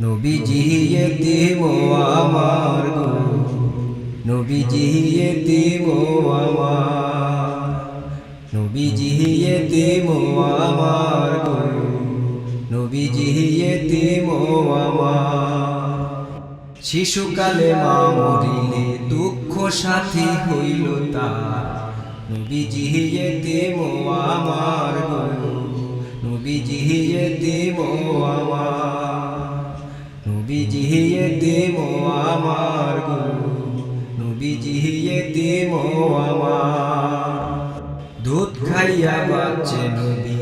নবীজি এতিম আমার গো। নবীজি এতিম আমার। নবীজি এতিম আমার গো। নবীজি এতিম আমার। শিশুকালে মা মরিলে দুঃখ সাথী হইল তার। নবীজি এতিম আমার গো। নবীজি এতিম আমার। নবীজি এতিম আমার গো নবীজি এতিম আমার। দুধ খাইয়া বাচ্চে নবী,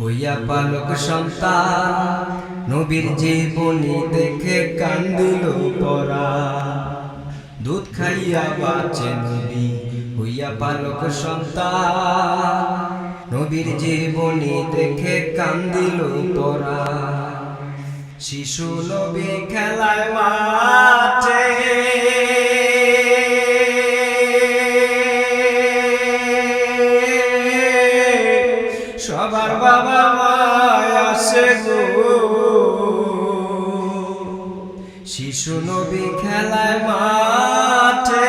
হইয়া পালক সন্তান। নবীর জীবনী দেখে কান্দিল পরা। দুধ খাইয়া বাচ্চে নবী, হইয়া পালক সন্তান। নবীর জীবনী দেখে কান্দিল পরা। শিশু নবী খেলায় মাঠে। সবার বাবা মায় আসে গো। শিশু নবী খেলায় মাঠে।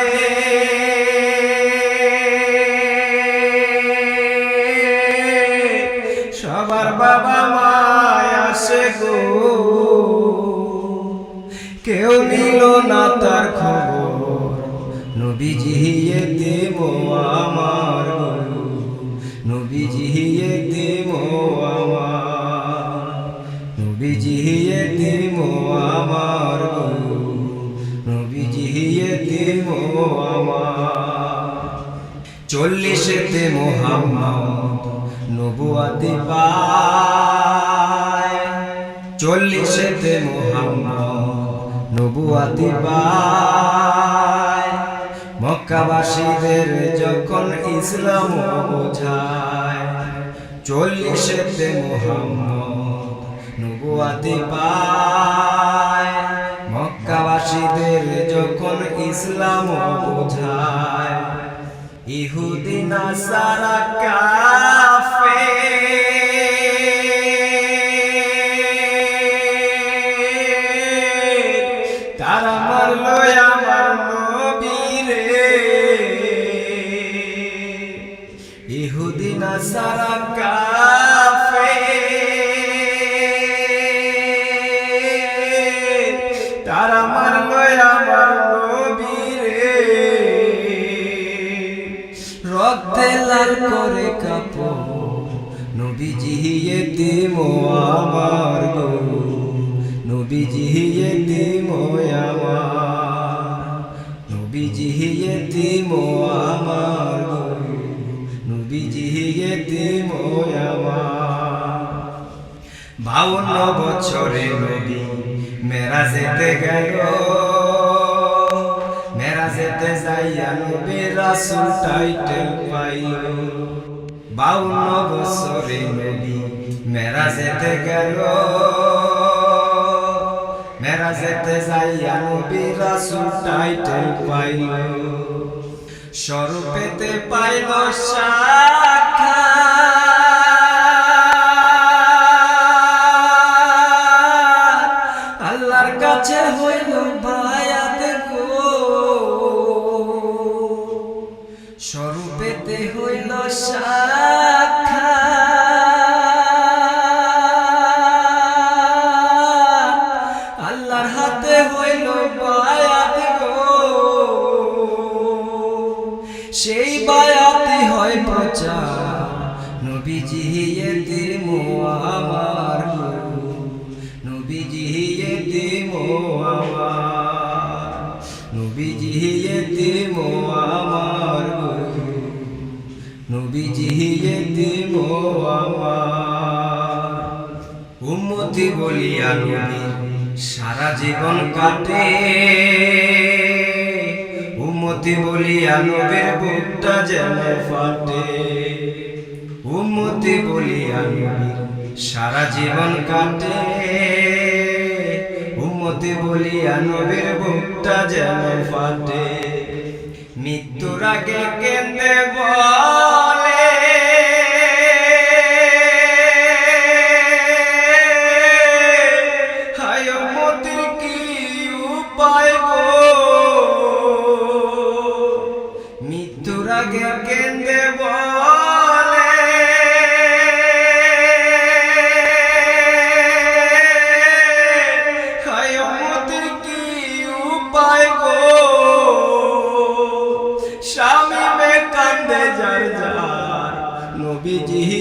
সবার বাবা মায় আসে গো। কেউ নিল না তার খবর। নবীজি দেব আমার গো। নবীজি দেব আমার। নবীজি দেব আমার গো। নবীজি দেব আমার। চল্লিশেতে মোহাম্মদ নবুয়াতি পায় চল্লিশেতে মোহাম্মদ মক্কাবাসীদের যখন ইসলাম বোঝায়, চল্লিশেতে মোহাম্মদ নবুয়াতি পায়। মক্কাবাসীদের যখন ইসলাম বোঝায় ইহুদি নাসারা কাফে তারা মারল আমার নবীরে। ইহুদি নাসারা কাফে তারা মারল আমার নবীরে। রক্তে লাল করে কাপড় নবীজি এতিম আমার গো। নবীজি এতিম আমার নবীজি এতিম আমার গো, নবীজি এতিম আমার বাউন্ন বছরে নবী মেরা যেতে গেল মেরা যেতে যাইয়া নবী রাসুল টাইটেল পাইল। বাউন্ন বছরে নবী মেরা যেতে গেল যেতে যাই নবী রাসুল টাইটেল পাইল। স্বরূপেতে পাইল সাক্ষাৎ। নবীজি এতিম আমার গো নবীজি এতিম আমার নবীজি এতিম আমার গো নবীজি এতিম আমার উম্মতি বলিয়া নবী সারা জীবন কাটে। উম্মতি বলিয়া নবীর বুকটা যেন ফাটে। উম্মতি বলি আমি, সারা জীবন কাটে। উম্মতি বলি আনবের বুকটা যেন ফাটে। মৃত্যুর আগে কেন্দ্রে বলে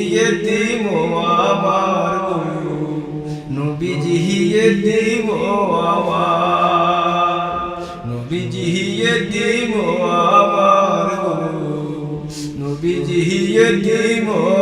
হিয়ে দিমো আমার নবীজি হিয়ে দিমো আমার নবীজি হিয়ে দিমো আমার নবীজি হিয়ে দিমো